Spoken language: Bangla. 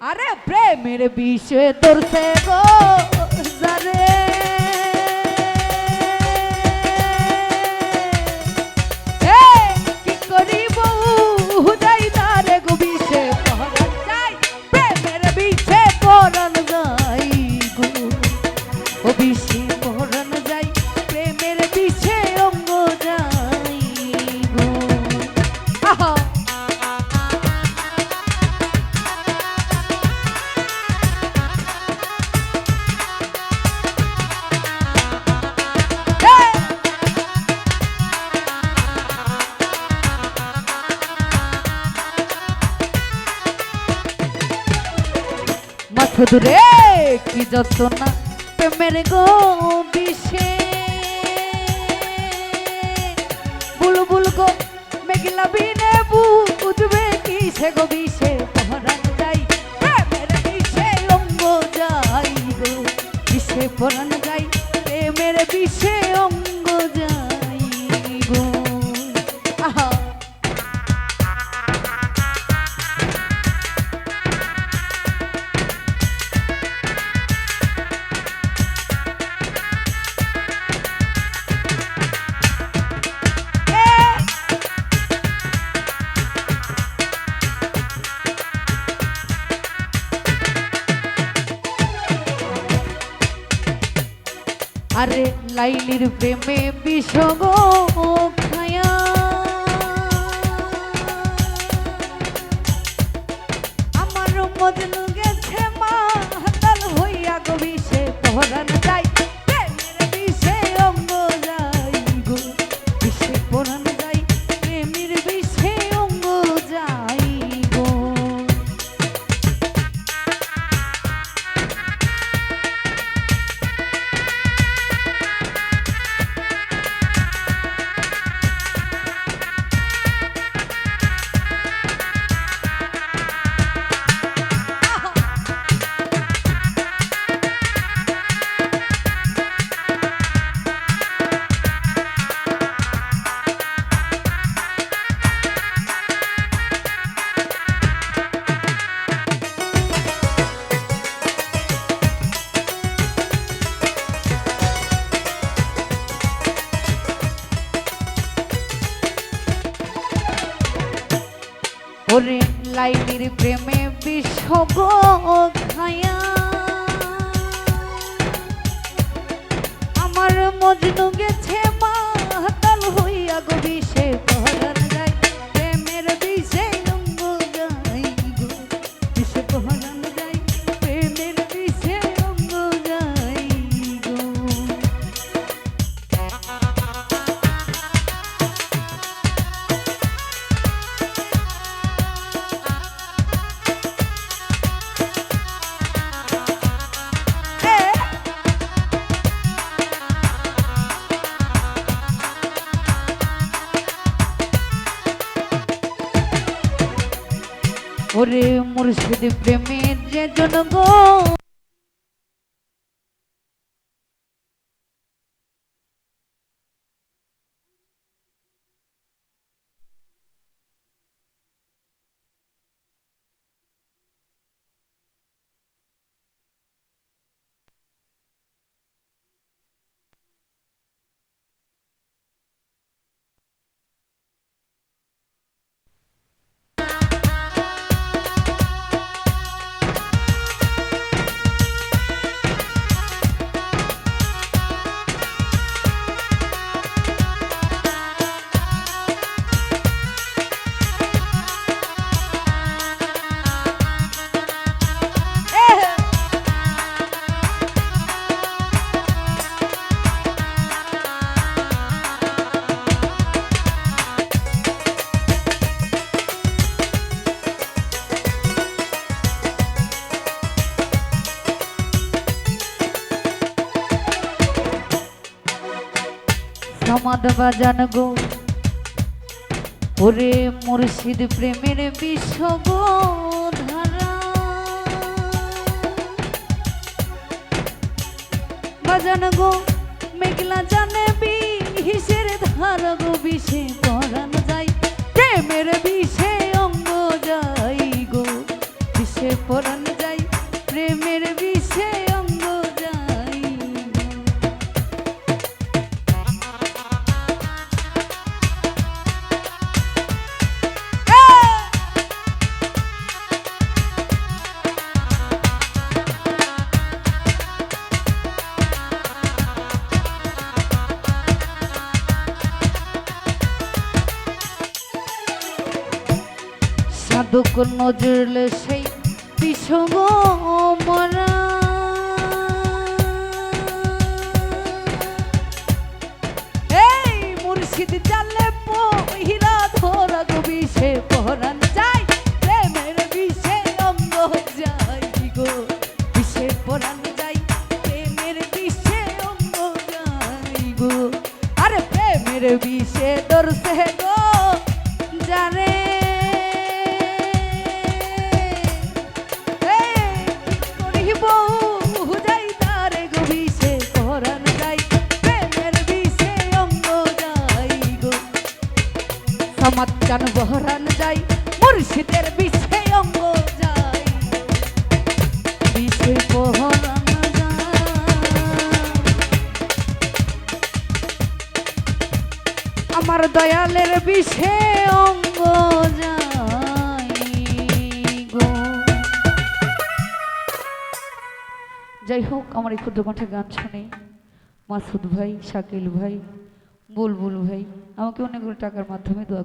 আরে প্রেমের বিষয়ে তোরছে গো। মাথা দূরে কি যতনা প্রেমের গো বিষে বুলবুল গো, মেঘলা বিনে বুঝবে কি সে গো বিষে? পহরান যাই প্রেমের বিষে অঙ্গ যাই গো। বিষে পরান যাই আরে লাইলির প্রেমে বিষগ ওরে লাইলির প্রেমে বিষগ খায়া। আমার মজনু গেছে মাতাল হইয়া। ওরে মুর্শিদ প্রেমের যে জন গো সমাদ বাজান গো। ওরে মুর্শিদ প্রেমের বিশ্ব গো ধারা। বাজান গো, মেঘলা জানে বিহিসের ধার গো, বিষে পরান যাই। প্রেমের বিষে অঙ্গ যাই গো, বিষে পরান দুঃখ নজরলে সেই বিষম মরা এই মুর্শিদ ধরা গো বিষে পহরান যাই প্রেমের বিষে অঙ্গ যাই গো। বিষে পরান যাই প্রেমের বিষে অঙ্গ গো। আরে প্রেমের বিষে দরসে গো। সমাচান বহরান যাই, মুর্শিদের বিষে অঙ্গ যাই। বিষে বহরান আমার দয়ালের বিষে অঙ্গ যাই গো। যাই হোক, আমার এই ক্ষুদ্র মাঠে গান শুনে। মাসুদ ভাই, শাকিল ভাই, বুলবুল ভাই, আমাকে অনেকগুলো টাকার মাধ্যমে দোয়া